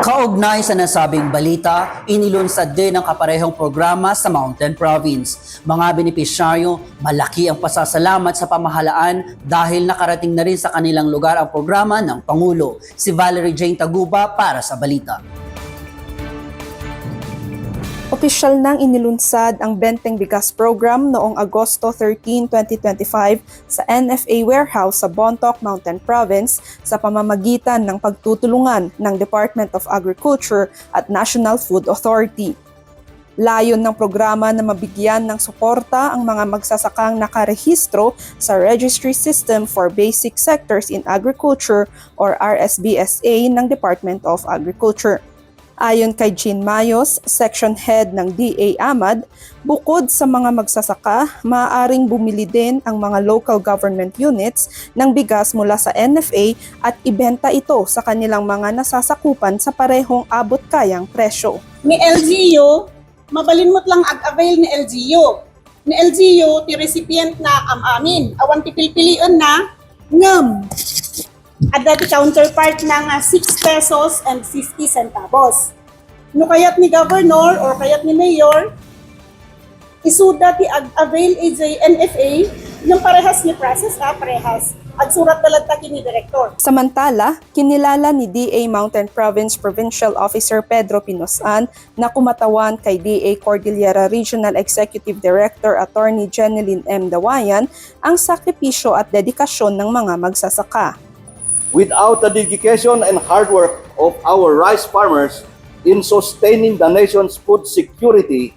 Kaugnay sa nasabing balita, inilunsad din ang kaparehong programa sa Mountain Province. Mga benepisyaryo, malaki ang pasasalamat sa pamahalaan dahil nakarating na rin sa kanilang lugar ang programa ng Pangulo. Si Valerie Jane Taguba para sa balita. Opisyal nang inilunsad ang Benteng Bigas Program noong Agosto 13, 2025 sa NFA Warehouse sa Bontoc Mountain Province sa pamamagitan ng pagtutulungan ng Department of Agriculture at National Food Authority. Layon ng programa na mabigyan ng suporta ang mga magsasakang nakarehistro sa Registry System for Basic Sectors in Agriculture or RSBSA ng Department of Agriculture. Ayon kay Jean Mayos, section head ng DA Amad, bukod sa mga magsasaka, maaaring bumili din ang mga local government units ng bigas mula sa NFA at ibenta ito sa kanilang mga nasasakupan sa parehong abot kayang presyo. ni LGU, mabalinmot lang ag-avail ni LGU. Ni LGU, ti recipient na am amin. Awan ti pilpilian na ngam. At dati counterpart na nga 6 pesos and 50 centavos. No kayat ni governor or kayat ni mayor, isuda ti ag-avail AJ NFA yung parehas ni process ah, parehas. At surat talagta ni director. Samantala, kinilala ni DA Mountain Province Provincial Officer Pedro Pinosan na kumatawan kay DA Cordillera Regional Executive Director Attorney Jeneline M. Dawayan ang sakripisyo at dedikasyon ng mga magsasaka. Without the dedication and hard work of our rice farmers in sustaining the nation's food security,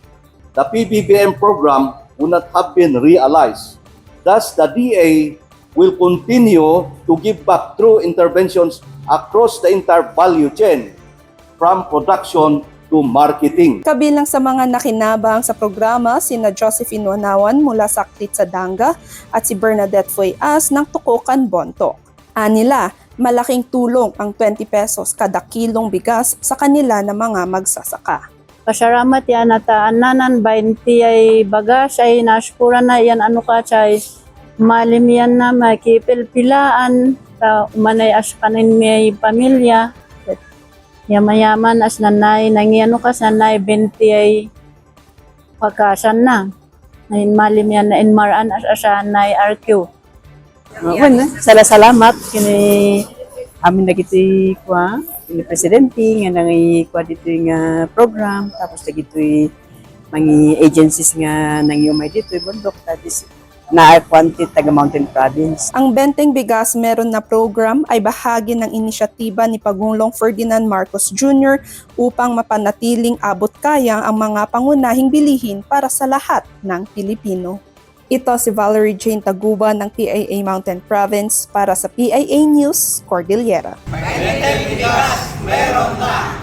the PBBM program would not have been realized. Thus, the DA will continue to give back through interventions across the entire value chain, from production to marketing. Kabilang sa mga nakinabang sa programa sina Josephine Wanawan mula sa Aklit sa Danga at si Bernadette Fueyas ng Tukukan Bonto. Anila, malaking tulong ang 20 pesos kada kilong bigas sa kanila na mga magsasaka. Pasaramat yan at uh, nanan 20 ay bagas ay naspura na yan. Ano ka chay? Malim yan na makipilpilaan ta umanay as kanin may pamilya. Yamayaman as nanay nangyano ka sanay 20 ay pagkasan na. Ngayon malim yan na inmaran as asanay RQ bueno, sala salamat kini amin na kiti kwa ni presidente nga nangi kwa dito nga program tapos na dito mga agencies nga nang yumay dito bundok tapos na kwanti taga Mountain Province. Ang Benteng Bigas Meron na program ay bahagi ng inisyatiba ni Pagulong Ferdinand Marcos Jr. upang mapanatiling abot kayang ang mga pangunahing bilihin para sa lahat ng Pilipino. Ito si Valerie Jane Taguba ng PIA Mountain Province para sa PIA News, Cordillera. Meron na!